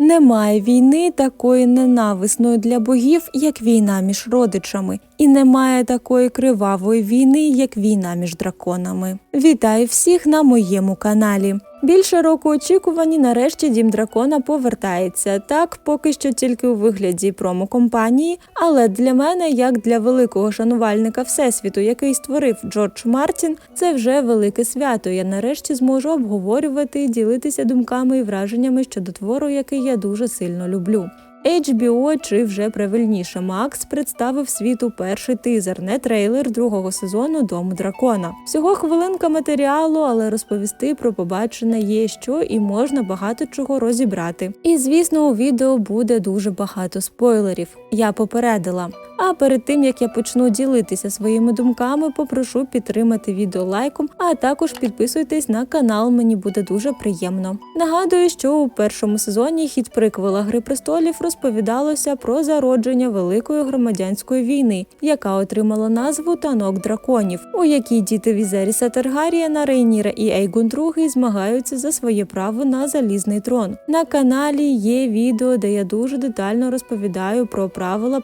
Немає війни такої ненависної для богів, як війна між родичами, і немає такої кривавої війни, як війна між драконами. Вітаю всіх на моєму каналі. Більше року очікувані нарешті дім дракона повертається. Так, поки що тільки у вигляді промо-компанії, але для мене, як для великого шанувальника всесвіту, який створив Джордж Мартін, це вже велике свято. Я нарешті зможу обговорювати і ділитися думками і враженнями щодо твору, який я дуже сильно люблю. HBO, чи вже правильніше Макс представив світу перший тизер, не трейлер другого сезону Дому дракона. Всього хвилинка матеріалу, але розповісти про побачене є що і можна багато чого розібрати. І звісно, у відео буде дуже багато спойлерів. Я попередила. А перед тим як я почну ділитися своїми думками, попрошу підтримати відео лайком, а також підписуйтесь на канал, мені буде дуже приємно. Нагадую, що у першому сезоні хід приквела Гри престолів розповідалося про зародження великої громадянської війни, яка отримала назву Танок драконів, у якій діти Візеріса Таргарієна, Рейніра і Ейгон II змагаються за своє право на залізний трон. На каналі є відео, де я дуже детально розповідаю про правила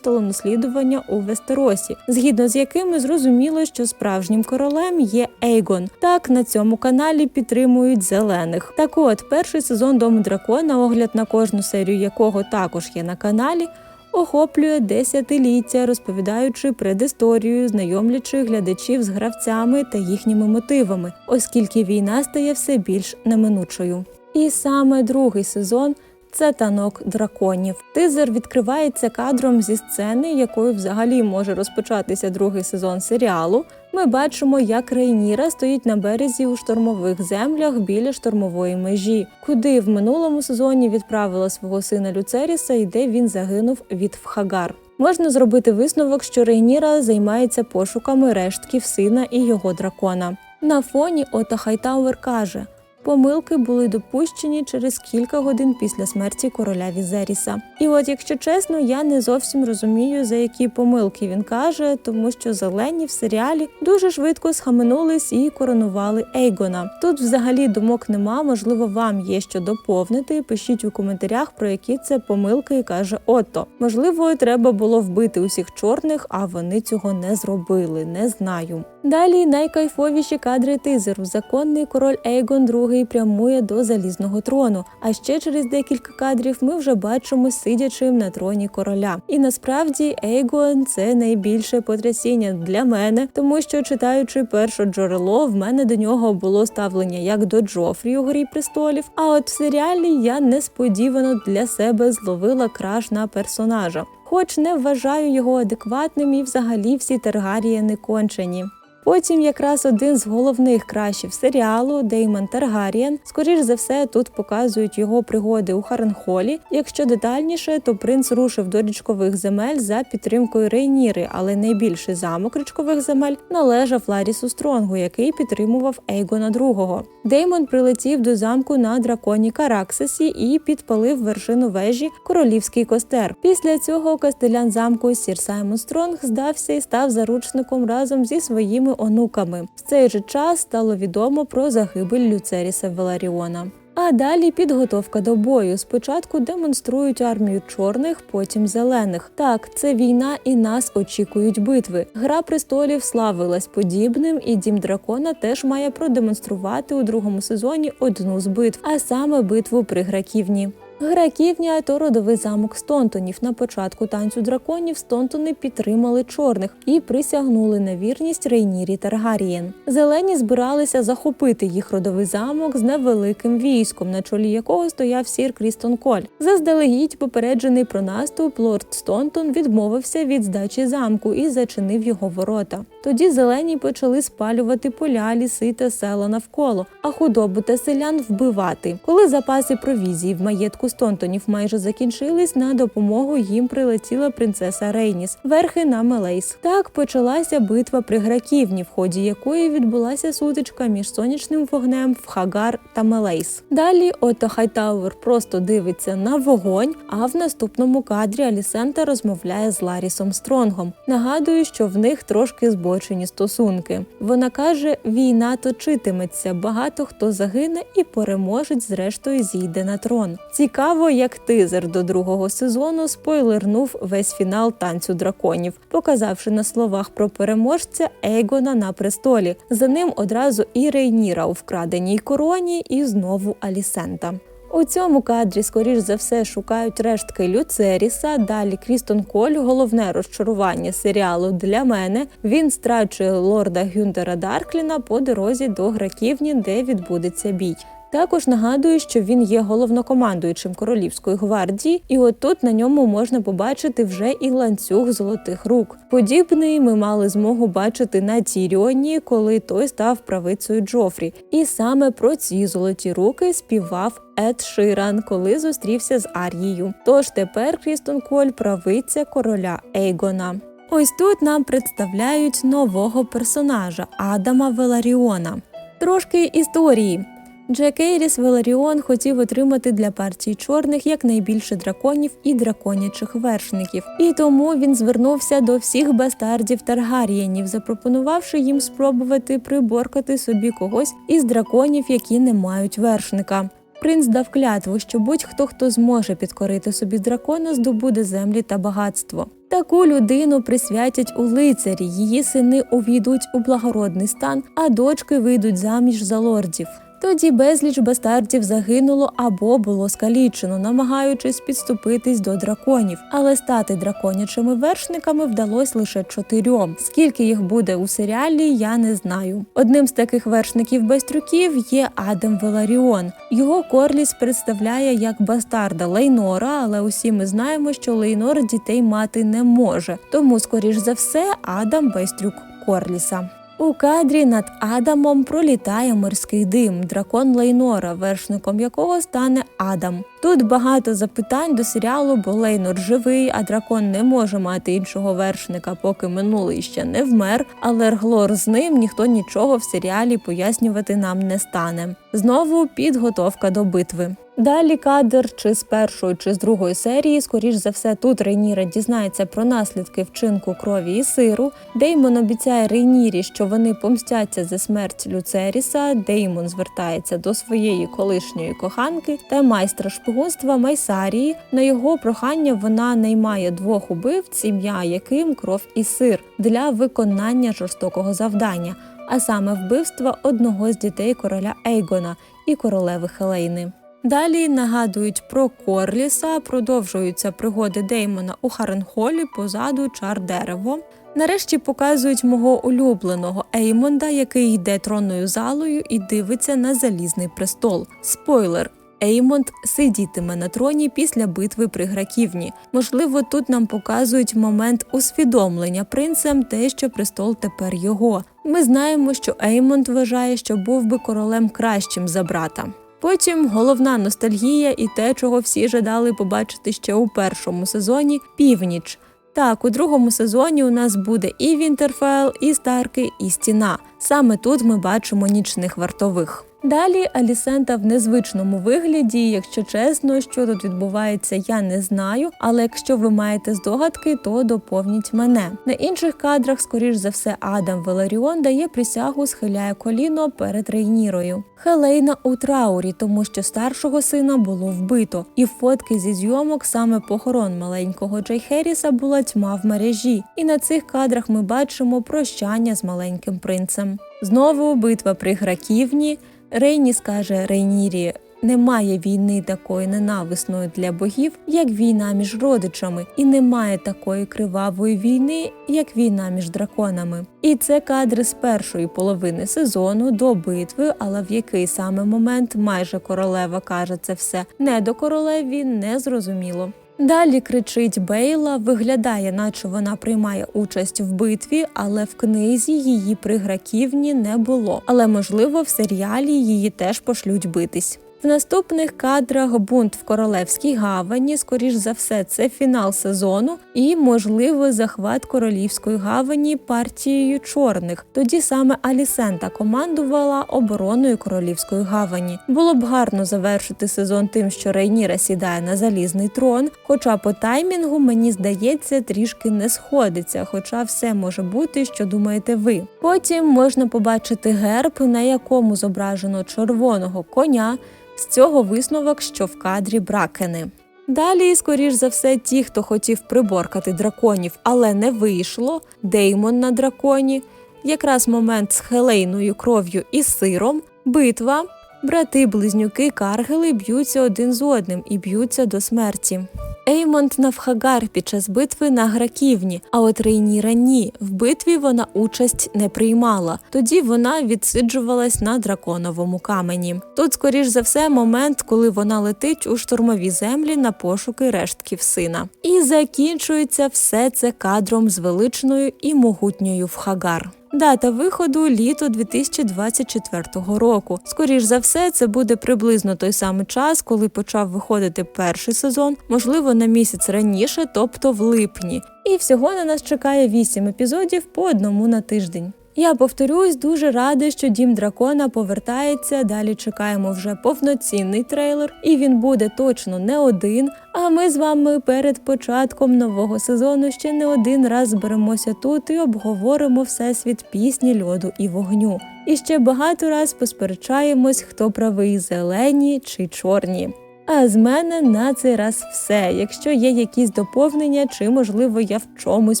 престолонаслідування у Вестеросі, згідно з якими зрозуміло, що справжнім королем є Ейгон. Так на цьому каналі підтримують зелених. Так от, перший сезон Дому дракона, огляд на кожну серію якого також є на каналі. Охоплює десятиліття, розповідаючи предісторію, знайомлячи глядачів з гравцями та їхніми мотивами, оскільки війна стає все більш неминучою. І саме другий сезон це танок драконів. Тизер відкривається кадром зі сцени, якою взагалі може розпочатися другий сезон серіалу. Ми бачимо, як Рейніра стоїть на березі у штормових землях біля штормової межі, куди в минулому сезоні відправила свого сина Люцеріса і де він загинув від Вхагар. Можна зробити висновок, що Рейніра займається пошуками рештків сина і його дракона. На фоні Ота Хайтауер каже. Помилки були допущені через кілька годин після смерті короля Візеріса. І от, якщо чесно, я не зовсім розумію, за які помилки він каже, тому що зелені в серіалі дуже швидко схаменулись і коронували Ейгона. Тут взагалі думок нема. Можливо, вам є що доповнити. Пишіть у коментарях, про які це помилки каже Отто. Можливо, треба було вбити усіх чорних, а вони цього не зробили. Не знаю. Далі найкайфовіші кадри тизеру. Законний король Ейгон II прямує до залізного трону. А ще через декілька кадрів ми вже бачимо сидячим на троні короля. І насправді Ейгон це найбільше потрясіння для мене, тому що читаючи перше джерело, в мене до нього було ставлення як до Джофрі у грі престолів. А от в серіалі я несподівано для себе зловила краш на персонажа. Хоч не вважаю його адекватним і взагалі всі Таргарії не кончені. Потім якраз один з головних кращів серіалу Деймон Таргарієн. Скоріш за все, тут показують його пригоди у Харенхолі. Якщо детальніше, то принц рушив до річкових земель за підтримкою Рейніри, але найбільший замок річкових земель належав Ларісу Стронгу, який підтримував Ейгона II. Деймон прилетів до замку на драконі Караксисі і підпалив вершину вежі Королівський костер. Після цього кастелян замку Сір Саймон Стронг здався і став заручником разом зі своїми онуками. В цей же час стало відомо про загибель Люцеріса Веларіона. А далі підготовка до бою. Спочатку демонструють армію чорних, потім зелених. Так, це війна, і нас очікують битви. Гра престолів славилась подібним, і дім дракона теж має продемонструвати у другому сезоні одну з битв, а саме битву при Граківні. Граківня то родовий замок Стонтонів. На початку танцю драконів Стонтони підтримали чорних і присягнули на вірність Рейнірі Таргарієн. Зелені збиралися захопити їх родовий замок з невеликим військом, на чолі якого стояв сір Крістон Коль. Заздалегідь попереджений про наступ, лорд Стонтон відмовився від здачі замку і зачинив його ворота. Тоді зелені почали спалювати поля, ліси та села навколо, а худобу та селян вбивати. Коли запаси провізії в маєтку Стонтонів майже закінчились, на допомогу їм прилетіла принцеса Рейніс, верхи на Мелейс. Так почалася битва при Граківні, в ході якої відбулася сутичка між сонячним вогнем в Хагар та Мелейс. Далі Ото Хайтауер просто дивиться на вогонь, а в наступному кадрі Алісента розмовляє з Ларісом Стронгом. Нагадую, що в них трошки налагоджені стосунки. Вона каже: війна точитиметься, багато хто загине і переможець, зрештою, зійде на трон. Цікаво, як тизер до другого сезону спойлернув весь фінал танцю драконів, показавши на словах про переможця Ейгона на престолі. За ним одразу і Рейніра у вкраденій короні, і знову Алісента. У цьому кадрі, скоріш за все, шукають рештки Люцеріса. Далі Крістон Коль, головне розчарування серіалу для мене. Він страчує лорда Гюнтера Даркліна по дорозі до Граківні, де відбудеться бій. Також нагадую, що він є головнокомандуючим королівської гвардії, і отут на ньому можна побачити вже і ланцюг золотих рук. Подібний ми мали змогу бачити на Тіріоні, коли той став правицею Джофрі. І саме про ці золоті руки співав Ед Ширан, коли зустрівся з Арією. Тож тепер Крістон Коль правиця короля Ейгона. Ось тут нам представляють нового персонажа Адама Веларіона. Трошки історії. Джек Ейріс Веларіон хотів отримати для партії чорних якнайбільше драконів і драконячих вершників, і тому він звернувся до всіх бастардів Таргарієнів, запропонувавши їм спробувати приборкати собі когось із драконів, які не мають вершника. Принц дав клятву, що будь-хто, хто зможе підкорити собі дракона, здобуде землі та багатство. Таку людину присвятять у лицарі, її сини увійдуть у благородний стан, а дочки вийдуть заміж за лордів. Тоді безліч бастардів загинуло або було скалічено, намагаючись підступитись до драконів, але стати драконячими вершниками вдалося лише чотирьом. Скільки їх буде у серіалі, я не знаю. Одним з таких вершників байстрюків є Адам Веларіон. Його Корліс представляє як бастарда Лейнора, але усі ми знаємо, що Лейнор дітей мати не може. Тому, скоріш за все, Адам байстрюк Корліса. У кадрі над Адамом пролітає морський дим, дракон Лейнора, вершником якого стане Адам. Тут багато запитань до серіалу, бо Лейнор живий, а дракон не може мати іншого вершника, поки минулий ще не вмер. Але Рглор з ним ніхто нічого в серіалі пояснювати нам не стане. Знову підготовка до битви. Далі кадр чи з першої, чи з другої серії, скоріш за все, тут Рейніра дізнається про наслідки вчинку крові і сиру. Деймон обіцяє Рейнірі, що вони помстяться за смерть Люцеріса. Деймон звертається до своєї колишньої коханки та майстра шпигунства Майсарії. На його прохання вона наймає двох убивць, ім'я яким кров і сир для виконання жорстокого завдання, а саме вбивства одного з дітей короля Ейгона і королеви Хелейни. Далі нагадують про Корліса, продовжуються пригоди Деймона у Харенхолі позаду чар дерево. Нарешті показують мого улюбленого Еймонда, який йде тронною залою і дивиться на залізний престол. Спойлер. Еймонд сидітиме на троні після битви при Граківні. Можливо, тут нам показують момент усвідомлення принцем те, що престол тепер його. Ми знаємо, що Еймонд вважає, що був би королем кращим за брата. Потім головна ностальгія і те, чого всі жадали побачити ще у першому сезоні північ. Так, у другому сезоні у нас буде і Вінтерфелл, і Старки, і стіна. Саме тут ми бачимо нічних вартових. Далі Алісента в незвичному вигляді. Якщо чесно, що тут відбувається, я не знаю. Але якщо ви маєте здогадки, то доповніть мене. На інших кадрах, скоріш за все, Адам Веларіон дає присягу, схиляє коліно перед Рейнірою. Хелейна у траурі, тому що старшого сина було вбито, і фотки зі зйомок саме похорон маленького Джей Херріса була тьма в мережі. І на цих кадрах ми бачимо прощання з маленьким принцем. Знову битва при Граківні. Рейні скаже Рейнірі: немає війни такої ненависної для богів, як війна між родичами, і немає такої кривавої війни, як війна між драконами. І це кадри з першої половини сезону до битви, але в який саме момент майже королева каже це все не до королеві, не зрозуміло. Далі кричить Бейла, виглядає, наче вона приймає участь в битві, але в книзі її при Граківні не було. Але можливо в серіалі її теж пошлють битись. Наступних кадрах бунт в королевській гавані, скоріш за все, це фінал сезону і, можливо, захват королівської гавані партією чорних. Тоді саме Алісента командувала обороною королівської гавані. Було б гарно завершити сезон тим, що Рейніра сідає на залізний трон. Хоча по таймінгу мені здається трішки не сходиться, хоча все може бути, що думаєте ви. Потім можна побачити герб, на якому зображено червоного коня. З цього висновок, що в кадрі бракени. Далі, скоріш за все, ті, хто хотів приборкати драконів, але не вийшло. Деймон на драконі, якраз момент з хелейною кров'ю і сиром, битва. Брати-близнюки Каргели б'ються один з одним і б'ються до смерті. Еймонд Навхагар під час битви на Граківні, а от Рейніра ні. В битві вона участь не приймала. Тоді вона відсиджувалась на драконовому камені. Тут, скоріш за все, момент, коли вона летить у штурмові землі на пошуки рештків сина. І закінчується все це кадром з величною і могутньою Вхагар. Дата виходу літо 2024 року. Скоріш за все, це буде приблизно той самий час, коли почав виходити перший сезон, можливо, на місяць раніше, тобто в липні. І всього на нас чекає 8 епізодів по одному на тиждень. Я повторюсь, дуже рада, що Дім Дракона повертається. Далі чекаємо вже повноцінний трейлер, і він буде точно не один. А ми з вами перед початком нового сезону ще не один раз зберемося тут і обговоримо всесвіт пісні льоду і вогню. І ще багато раз посперечаємось, хто правий зелені чи чорні. А з мене на цей раз все. Якщо є якісь доповнення, чи можливо я в чомусь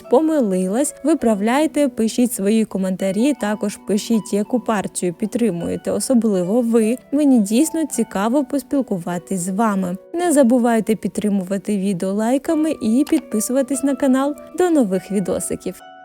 помилилась, виправляйте, пишіть свої коментарі. Також пишіть, яку партію підтримуєте, особливо ви. Мені дійсно цікаво поспілкуватись з вами. Не забувайте підтримувати відео лайками і підписуватись на канал. До нових відосиків.